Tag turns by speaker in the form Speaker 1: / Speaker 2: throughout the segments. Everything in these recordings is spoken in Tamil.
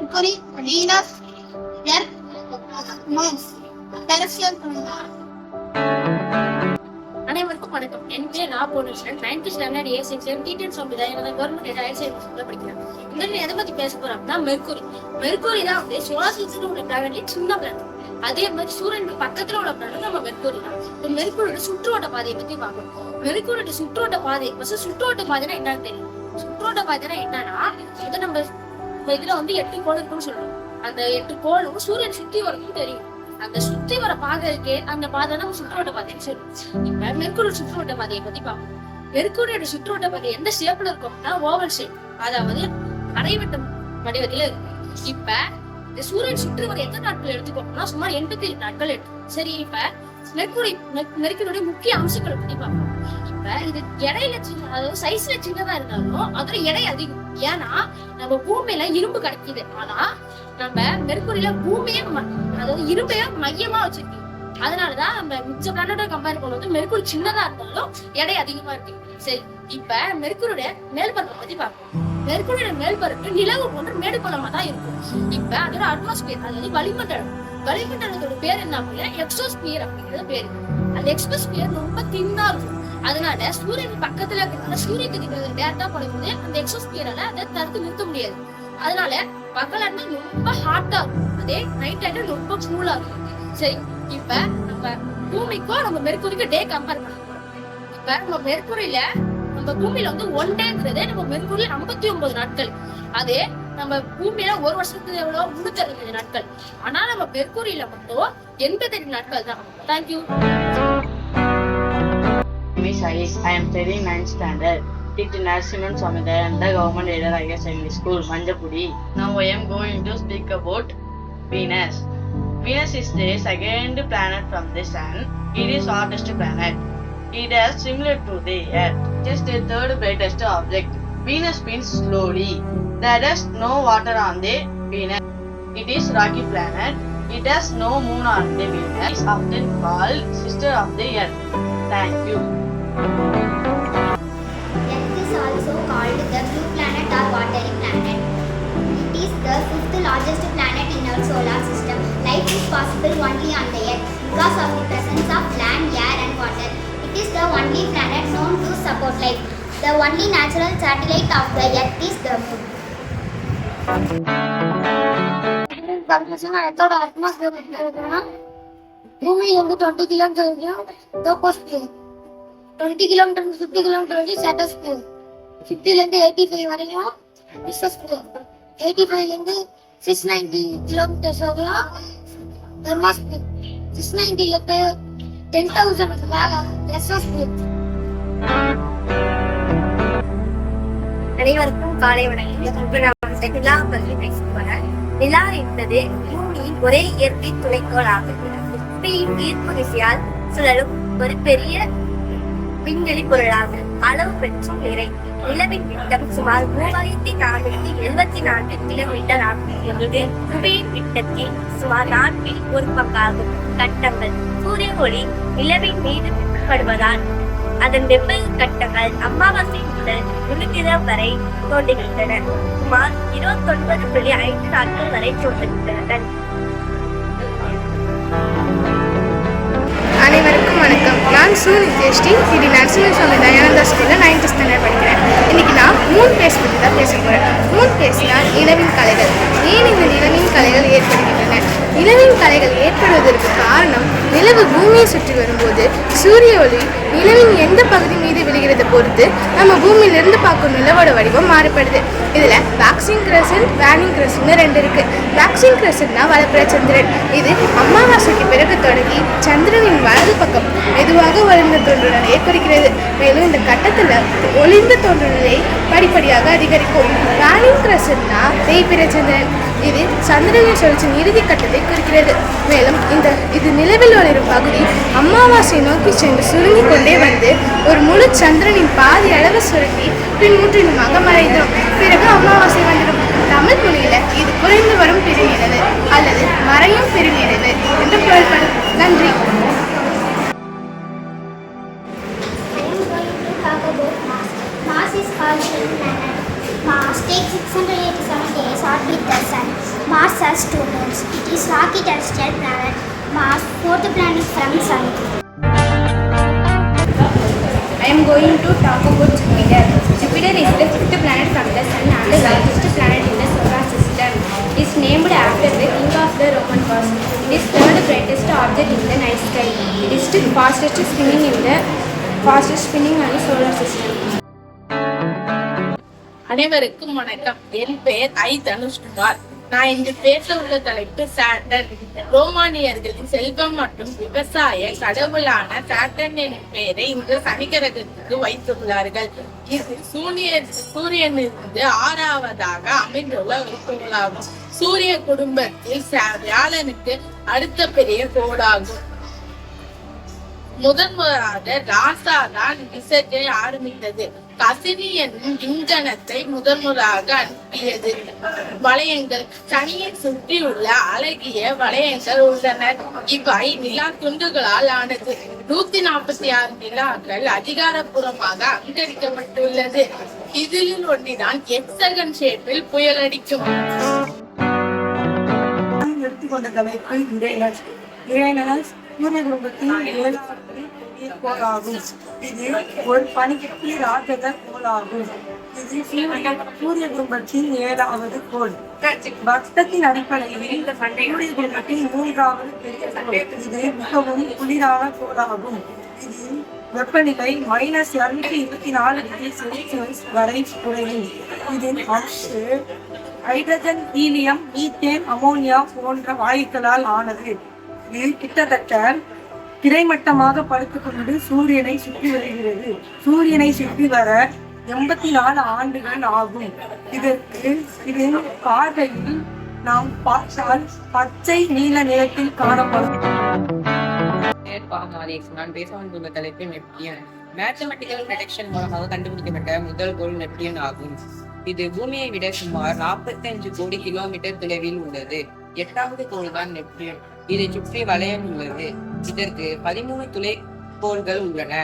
Speaker 1: Mercury, Venus, Earth, Mars, Terrestrial
Speaker 2: அனைவருக்கும் வணக்கம். என் பேர் நான் போனேன் ninth standard A six section teacher சம்பிரதாயம் எனது கவர்மெண்ட் ஹையர் செகண்டரி ஸ்கூல்ல படிக்கிறேன் இந்த எதை பற்றி பேச போகிறோம் போறோம்னா மெர்க்குரி மெர்க்குரி தான் வந்து சுவாசிச்சுட்டு உள்ள பிளானட்லயே சின்ன பிளானட் அதே மாதிரி சூரியன் பக்கத்துல உள்ள பிளானட் நம்ம மெர்க்குரி தான். இப்போ மெர்க்குரியோட சுற்றோட்ட பாதையை பத்தி பார்க்கணும் மெர்க்குரியோட சுற்றோட்ட பாதை ஃபர்ஸ்ட் சுற்றோட்ட பாதைனா என்னன்னு தெரியும். சுற்றோட்ட பாதைனா என்னன்னா இது நம்ம இதுல வந்து எட்டு கோள் இருக்குன்னு சொல்றோம். அந்த எட்டு கோளும் சூரியன் சுத்தி வரணும் தெரியும். அந்த சுத்தி வர பாதை இருக்கே அந்த பாதை நம்ம சுற்றுவட்ட பாதைன்னு சொல்லுவோம் இப்ப மெர்க்குரி சுற்றுவட்ட பாதையை பத்தி பார்ப்போம். மெர்குரியோட சுற்றுவட்ட பாதை எந்த ஷேப்ல இருக்கும்னா ஓவல் ஷேப் அதாவது அரைவட்டம் வடிவத்துல இருக்கும் இப்ப இந்த சூரியன் சுற்றி வர எத்தனை நாட்கள் எடுத்துக்கோம்னா சுமார் எண்பத்தி ஏழு நாட்கள் எடுக்கும். சரி இப்ப மெர்க்குரி நெருக்கினுடைய முக்கிய அம்சங்களை பத்தி பார்ப்போம். இப்ப இது எடையில சின்ன அதாவது சைஸ்ல சின்னதா இருந்தாலும் அதோட எடை அதிகம். ஏன்னா நம்ம பூமியில இரும்பு கிடைக்குது. ஆனா நம்ம மெர்க்குரியில பூமியே அதாவது இரும்பைய மையமா வச்சிருக்கு அதனாலதான் நம்ம மிச்ச பிளானட்டை கம்பேர் பண்ணும்போது மெர்க்குரி சின்னதா இருந்தாலும் எடை அதிகமா இருக்கு. சரி இப்ப மெர்க்குரியோட மேல்பரப்பை பத்தி பார்ப்போம். மெர்க்குரியோட மேல்பரப்பு நிலவு போன்ற மேடுபள்ளமா தான் இருக்கும். இப்ப அதோட அட்மாஸ்பியர் அதாவது வளிமண்டலம் வளிமண்டலத்தோட பேர் என்ன அப்படின்னா எக்ஸோஸ்பியர் அப்படிங்கிறது பேர். அந்த எக்ஸோஸ்பியர் ரொம்ப தின்னா இருக்கும். அதனால சூரியன் பக்கத்துல இருக்கிறதுனால சூரிய கதிர்கள் டேரக்டா படும்போது அந்த எக்ஸோஸ்பியரால அதை தடுத்து நிறுத்த முடியாது. அதனால பகல் ஆண்டு ரொம்ப ஹாட்டா இருக்கும். அதே நைட் ஆண்டு ரொம்ப கூலா இருக்கும். சரி இப்ப நம்ம பூமிக்கும் நம்ம மெர்க்குரிக்கும் டே கம்பேர் பண்ண இப்ப நம்ம மெர்க்குரியில நம்ம பூமியில வந்து ஒன் டேங்கிறதே நம்ம மெர்க்குரியில ஐம்பத்தி ஒன்பது நாட்கள். அதே நம்ம பூமியில ஒரு வருஷத்துக்கு எவ்வளவு முன்னூத்தி அறுபத்தஞ்சு நாட்கள் ஆனா நம்ம மெர்க்குரியில மட்டும் எண்பத்தெட்டு நாட்கள் தான் thank you
Speaker 3: Miss Alice, I am studying 9th standard. It Narasimhan Swamidayananda Government Aided Higher Secondary School, Manjapudi. Now I am going to speak about Venus. Venus is the second planet from the Sun. It is hottest planet. It is similar to the Earth. Just the third brightest object. Venus spins slowly. There is no water on the Venus. It is rocky planet. It has no moon on the Venus. It is often called sister of the Earth. Thank you.
Speaker 4: Earth is also called the blue planet or watery planet. It is the fifth largest planet in our solar system. Life is possible only on the Earth because of the presence of land, air and water. It is the only planet known to support life. The only natural satellite of the Earth is the moon.
Speaker 1: Permission ఎంతో అడ్వాన్స్ భూమి ఎందు ట్వంటీ కిలోమీటర్ తోకొస్తుంది ట్వంటీ కిలోమీటర్ ఫిఫ్టీ కిలోమీటర్ నుంచి సెట్ వస్తుంది ఫిఫ్టీ నుండి ఎయిటీ ఫైవ్ వరకు మిస్ వస్తుంది ఎయిటీ ఫైవ్ నుండి సిక్స్ నైంటీ కిలోమీటర్స్ వరకు ధర్మాస్తుంది సిక్స్ నైంటీ టెన్ థౌసండ్ బాగా లెస్
Speaker 5: அனைவருக்கும் காலை வணக்கம் நிலா பற்றி பேச போறேன். நிலா என்பது பூமியின் ஒரே இயற்கை துணைக்கோள் ஆகும் புவியின் ஈர்ப்பு விசையால் சுழலும் ஒரு பெரிய விண்வெளி பொருளாகும் அளவு பெற்றும் நிறை. நிலவின் விட்டம் சுமார் மூவாயிரத்தி நானூத்தி எழுபத்தி நான்கு கிலோமீட்டர் ஆகும். என்பது புவியின் விட்டத்தில் சுமார் நான்கில் ஒரு பங்காகும். கட்டங்கள் சூரிய ஒளி நிலவின் மீது படுவதால் அதன் வெவ்வேறு கட்டங்கள் அமாவாசை முதல் முழுதினம் வரை தோன்றுகின்றன. சுமார் இருபத்தொன்பது புள்ளி ஐந்து நாட்கள் வரை தோன்றுகின்றன
Speaker 6: அனைவருக்கும் வணக்கம். நான் சு நித்யஸ்ரீ இது நரசிம்ம சுவாமி தயானந்தா ஸ்கூலில் நைன்த் ஸ்டாண்டர்ட் படிக்கிறேன். இன்னைக்கு நான் மூன் பேஸ் பற்றி தான் பேச போகிறேன் மூன் பேஸ்னால் நிலவின் கலைகள். ஏன் இந்த நிலவின் கலைகள் ஏற்படுகின்றன? நிலவின் கலைகள் ஏற்படுவதற்கு காரணம் நிலவு பூமியை சுற்றி வரும்போது சூரிய ஒளி நிலவின் எந்த பகுதி மீது விழுகிறத பொறுத்து நம்ம பூமியிலிருந்து பார்க்கும் நிலவோட வடிவம் மாறுபடுது. இதில் வேக்சிங் கிரசன்ட் வேனிங் கிரசன்ட்னு ரெண்டு இருக்கு. வேக்சிங் கிரசன்ட்னா வளர்ப்புற சந்திரன். இது அமாவாசைக்கு பிறகு தொடங்கி சந்திரனின் வலது பக்கம் மெதுவாக ஒளிர்ந்து தோன்றும் நிலையை குறிக்கிறது மேலும் இந்த கட்டத்தில் ஒளிந்த தோன்றும் நிலை படிப்படியாக அதிகரிக்கும். வேனிங் கிரசன்ட்னா தேய்பிற சந்திரன். இது சந்திரனின் சுழற்சியின் இறுதி கட்டத்தை குறிக்கிறது மேலும் இந்த இது நிலவில் வளரும் பகுதி அமாவாசை நோக்கி சென்று சுருங்கி கொண்டே வந்து ஒரு முழு சந்திரனின் பாதி அளவு சுருங்கி பின் முற்றிலுமாக மறைந்தோம் பிறகு அமாவாசை வந்துடும்
Speaker 7: தமிழ் மொழியில இது குறைந்து வரும் பிரிவினது அல்லது மறையும் பிரிவினது என்று பொருள்படும் நன்றி
Speaker 8: I is called. Mars takes 687 days orbit the Sun. Mars has two moons. It is rocky terrestrial planet. Mars, fourth planet from Sun.
Speaker 7: I am going to talk about Jupiter. Jupiter is the fifth planet from the Sun and the largest planet in the solar system. It is named after the king of the Roman world. It is third brightest object in the night sky. It is the fastest spinning in the fastest spinning on the solar system.
Speaker 9: அனைவருக்கும் வணக்கம். என் பெயர் ஐ தனுஷ்குமார். நான் இன்று பேச உள்ள தலைப்பு சாட்டன் ரோமானியர்களின் செல்வம் மற்றும் விவசாய கடவுளான சாட்டன் எனும் பெயரை இன்று சனிக்கிரகத்துக்கு வைத்துள்ளார்கள். இது சூரிய சூரியனிலிருந்து ஆறாவதாக அமைந்துள்ள ஒரு கோளாகும் சூரிய குடும்பத்தில் வியாழனுக்கு அடுத்த பெரிய கோடாகும். முதன்முறையாக ராசாதான் ராசா தான் ஆரம்பித்தது. கசினி என்னும் விண்கணத்தை முதன் அனுப்பியது. வளையங்கள் சனியை சுற்றியுள்ள அழகிய வளையங்கள் உள்ளன. இவை நிலா துண்டுகளால் ஆனது. நூத்தி நாற்பத்தி ஆறு நிலாக்கள் அதிகாரப்பூர்வமாக அங்கீகரிக்கப்பட்டுள்ளது. இதில் ஒன்றிதான் எக்ஸகன் ஷேப்பில் புயலடிக்கும்
Speaker 10: எடுத்துக்கொண்ட தலைப்பு யுரேனஸ் சூரிய குடும்பத்தின் ஏழாவது இது ஒரு பனிக்கட்டி ராஜத கோளாகும் இது சூரிய குடும்பத்தின் ஏழாவது கோள் வர்த்தத்தின் அடிப்படையில் சூரிய குடும்பத்தின் மூன்றாவது பெரிய இது மிகவும் குளிரான கோளாகும் இது வெப்பநிலை மைனஸ் இருநூத்தி இருபத்தி நாலு டிகிரி செல்சியஸ் வரை குறையும். இதில் அம்சு ஹைட்ரஜன் ஹீலியம் மீத்தேன் அமோனியா போன்ற வாயுக்களால் ஆனது. இது கிட்டத்தட்ட கிடைமட்டமாக படுத்துக்கொண்டு சூரியனை சுற்றி வருகிறது. சூரியனை சுற்றி வர எண்பத்தி நாலு ஆண்டுகள் ஆகும். இதற்கு இது பார்வையில் நாம் பார்த்தால் பச்சை நீல நிறத்தில் காணப்படும்.
Speaker 11: நான் பேச வந்துள்ள தலைப்பு நெப்டியன் மேத்தமெட்டிக்கல் ப்ரொடெக்ஷன் மூலமாக கண்டுபிடிக்கப்பட்ட முதல் கோள் நெப்டியன் ஆகும். இது பூமியை விட சுமார் 45 கோடி கிலோமீட்டர் தொலைவில் உள்ளது. எட்டாவது கோள் தான் நெப்டியன். இதை சுற்றி வளையம் உள்ளது இதற்கு பதிமூணு துளை கோள்கள் உள்ளன.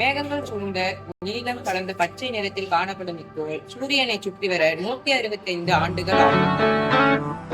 Speaker 11: மேகங்கள் சூழ்ந்த நீலம் கலந்த பச்சை நிறத்தில் காணப்படும் இக்கோள் சூரியனை சுற்றி வர நூத்தி அறுபத்தி ஐந்து ஆண்டுகள் ஆகும்.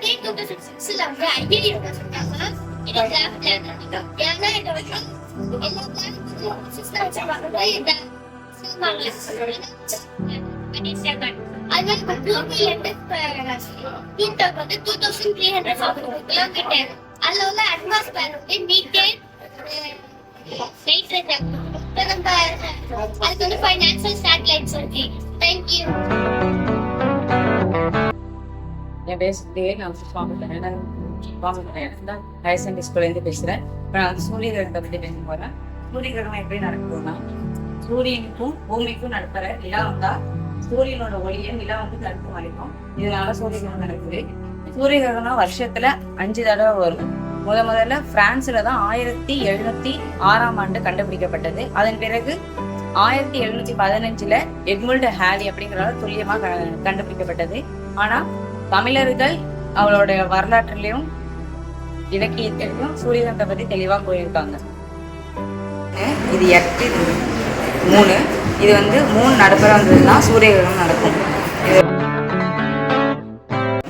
Speaker 8: அமெரிக்கன் ஆஸ்ட்ரோபர் டாம் ஒன் கண்டுபிடிச்சாரு கொண்ட நைன்டீன் சோலார் சிஸ்டம்ல நைன்த் கரெக்டா ஆரம்பிச்சாங்க அதே டூ தௌசண்ட் சிக்ஸ்ல வந்து ஐடியா சொன்னாங்க இது கிராஃப் ஏன்னா இது வந்து எல்லா பிளானட்ஸும் சிஸ்டம் வச்சிருப்பாங்க இந்த பண்ணிட்டாங்க அதனால இப்ப பூமியில இருந்து தீர்த்தம் வந்து two thousand three hundred kilometre அதுல உள்ள அட்மாஸ்பியர் வந்து மீத்தேன் நைட்ரஜன் நம்ம அதுக்கு வந்து ஃபைனான்சியல் சேட்டலைட்ஸ் இருக்கு தேங்க்யூ
Speaker 11: என் பேசுறதே நான் சுவாமி பண்ணுறேன் தான் ஹையர் செகண்டரி ஸ்கூல்லேருந்து பேசுகிறேன் இப்போ நான் வந்து சூரிய கிரகத்தை பற்றி பேச போகிறேன் சூரிய கிரகம் எப்படி நடக்குதுன்னா சூரியனுக்கும் பூமிக்கும் நடப்புற நிலா வந்தா சூரியனோட ஒளியை நிலா வந்து தடுப்பு மாறிக்கும். இதனால சூரிய கிரகம் நடக்குது. சூரிய கிரகம்னா வருஷத்துல அஞ்சு தடவை வரும். முத முதல்ல பிரான்ஸ்ல தான் ஆயிரத்தி எழுநூத்தி ஆறாம் ஆண்டு கண்டுபிடிக்கப்பட்டது. அதன் பிறகு ஆயிரத்தி எழுநூத்தி பதினஞ்சுல எட்முல்டு ஹேலி அப்படிங்கிறவங்க துல்லியமா க- கண்டுபிடிக்கப்பட்டது. ஆனா தமிழர்கள் அவளுடைய வரலாற்றுலயும் இலக்கியத்திலையும் சூரியகாந்தை பத்தி தெளிவா போயிருக்காங்க இது எட்டு மூணு. இது வந்து மூணு நடுப்புற வந்ததுன்னா சூரியகிரகணம் நடக்கும். இது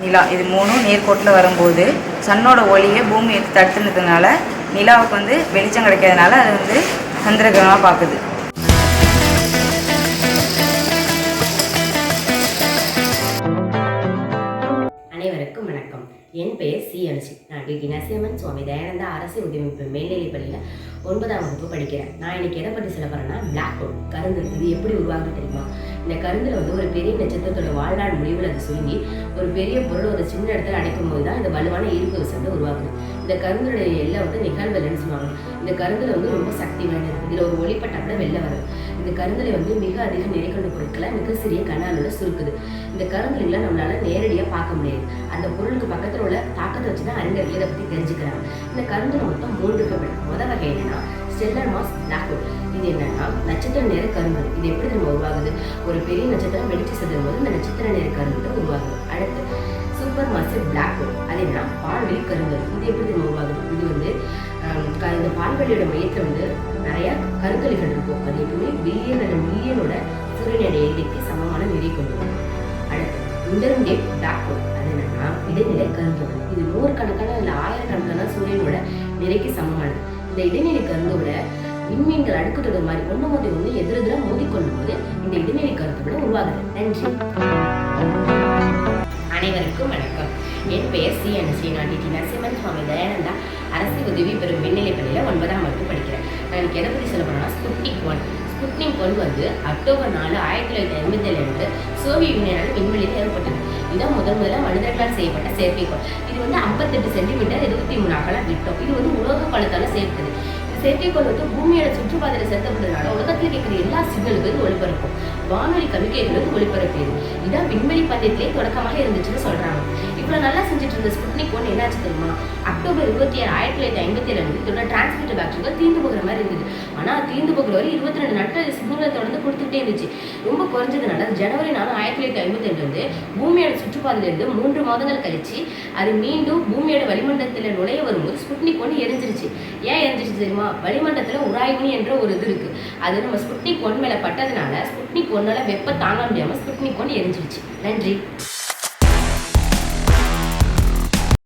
Speaker 11: நிலா இது மூணும் நேர்கோட்டில் வரும்போது சன்னோட ஒளியை பூமியை தடுத்துனதுனால நிலாவுக்கு வந்து வெளிச்சம் கிடைக்காதனால அது வந்து சந்திரகிரகமாக பார்க்குது.
Speaker 12: என் பெயர் சி அனுஷி நான் டி. நரசிம்மன் சுவாமி தயானந்தா அரசு உதவிப்பு மேல்நிலைப் பள்ளியில் ஒன்பதாம் வகுப்பு படிக்கிறேன். நான் இன்னைக்கு எதை பற்றி சொல்ல போகிறேன்னா பிளாக் ஹோல் கருங்கல் இது எப்படி உருவாகுது தெரியுமா? இந்த கருந்தில் வந்து ஒரு பெரிய நட்சத்திரத்தோட வாழ்நாள் முடிவில் அது சுருங்கி ஒரு பெரிய பொருள் ஒரு சின்ன இடத்துல அடைக்கும் போது தான் இந்த வலுவான ஈர்ப்பு விசை வந்து உருவாகுது. இந்த கருந்துடைய எல்லை வந்து நிகழ்வெல்லைன்னு சொல்லுவாங்க? இந்த கருந்துல வந்து ரொம்ப சக்தி வாய்ந்தது. இதில் ஒரு ஒளிப்பட்டா கூட வெளில வரும். இந்த கருந்துளை வந்து மிக அதிக நிறைகொண்ட பொருட்களை மிக சிறிய கண்ணாலோட சுருக்குது. இந்த கருந்துளைகளை நம்மளால நேரடியாக பார்க்க முடியாது. அந்த பொருளுக்கு பக்கத்தில் உள்ள தாக்கத்தை வச்சு தான் அறிஞர்கள் இதை பற்றி தெரிஞ்சுக்கிறாங்க. இந்த கருந்துளை மொத்தம் மூன்று கப்பல் முத வகை என்னன்னா ஸ்டெல்லர் மாஸ் பிளாக் ஹோல் இது என்னன்னா நட்சத்திர நேர கருங்கல் இது எப்படி நம்ம உருவாகுது? ஒரு பெரிய நட்சத்திரம் வெடிச்சு செல்லும் போது இந்த நட்சத்திர நேர கருங்கல் உருவாகுது. அடுத்து சூப்பர் மாசிவ் பிளாக் ஹோல் அது என்ன பால்வெளி கருங்கல் இது எப்படி நம்ம உருவாகுது இது வந்து இந்த பால்வெளியோட மையத்தில் வந்து நிறைய கருங்கலிகள் இருக்கும். அது எப்பவுமே பில்லியன் அல்லது மில்லியனோட சூரியனுடைய எண்ணிக்கை சமமான நிறை கொண்டு அடுத்து இன்டர்மீடியட் பிளாக் ஹோல் அது என்னன்னா இடைநிலை கருங்கல் இது நூறுக்கணக்கான இல்லை ஆயிரக்கணக்கான சூரியனோட நிறைக்கு சமமானது. இந்த இடைநிலை கருந்தோட விண்மீன்கள் அடுக்கு தொடர் மாதிரி ஒன்று மோதி ஒன்று எதிரெதிராக மோதிக்கொள்ளும் போது இந்த இடைநிலை கருத்துக்களை உருவாகுது. நன்றி. அனைவருக்கும் வணக்கம். என் பெயர் சி. என். நான் டிடி நரசிம்மன் சுவாமி தயானந்தா. அரசு உதவி பெறும் மேல்நிலைப் பள்ளியில் ஒன்பதாம் வகுப்பு படிக்கிறேன். நான் எனக்கு எதை பற்றி சொல்ல போறேன்னா ஸ்புட்னிக் ஒன். ஸ்புட்னிக் ஒன் வந்து அக்டோபர் நாலு ஆயிரத்தி தொள்ளாயிரத்தி ஐம்பத்தி ஏழு அன்று சோவியத் யூனியனால் விண்வெளியில் ஏற்பட்டது. இதான் முதன் முதல்ல மனிதர்களால் செய்யப்பட்ட செயற்கைக்கோள். இது வந்து ஐம்பத்தெட்டு சென்டிமீட்டர் இருபத்தி மூணு அகலம் விட்டோம். இது வந்து உலோக பழத்தால சேர்த்தது செயற்கைக்கோள் வந்து பூமியோட சுற்றுப்பாதையில செலுத்தப்படுறதுனால உலகத்தில் கேட்கிற எல்லா சிக்னலுக்கும் ஒளிபரப்பும். வானொலி கம்யூனிகேஷனுக்கு ஒளிபரப்பியது. இதான் விண்வெளி பந்தயத்திலே தொடக்கமாக இருந்துச்சுன்னு சொல்றாங்க. இவ்வளோ நல்லா செஞ்சுட்டு இருந்த ஸ்புட்னிக் ஒன்று என்னாச்சு தெரியுமா? அக்டோபர் இருபத்தி ஆறு ஆயிரத்தி தொள்ளாயிரத்தி ஐம்பத்தி ஏழு அன்று இதோட டிரான்ஸ்மிட்டர் பேட்டரிகள் தீர்ந்து போகிற மாதிரி இருந்தது. ஆனால் தீர்ந்து போகிற வரை இருபத்தி ரெண்டு நாட்கள் சிக்னலை தொடர்ந்து கொடுத்துட்டே இருந்துச்சு. ரொம்ப குறைஞ்சதுனால ஜனவரி நாலு ஆயிரத்தி தொள்ளாயிரத்தி ஐம்பத்தி ரெண்டு வந்து பூமியோட சுற்றுப்பாதையிலிருந்து மூன்று மாதங்கள் கழிச்சு அது மீண்டும் பூமியோட வளிமண்டலத்தில் நுழைய வரும்போது ஸ்புட்னிக் ஒன்று எரிஞ்சிருச்சு. ஏன் எரிஞ்சிருச்சு தெரியுமா? வளிமண்டலத்தில் உராய்மணி என்ற ஒரு இது இருக்கு. அது நம்ம ஸ்புட்னிக் ஒன் மேலே பட்டதுனால ஸ்புட்னிக் ஒன்னால் வெப்ப தாங்க முடியாமல் ஸ்புட்னிக் ஒன்று எரிஞ்சிருச்சு. நன்றி.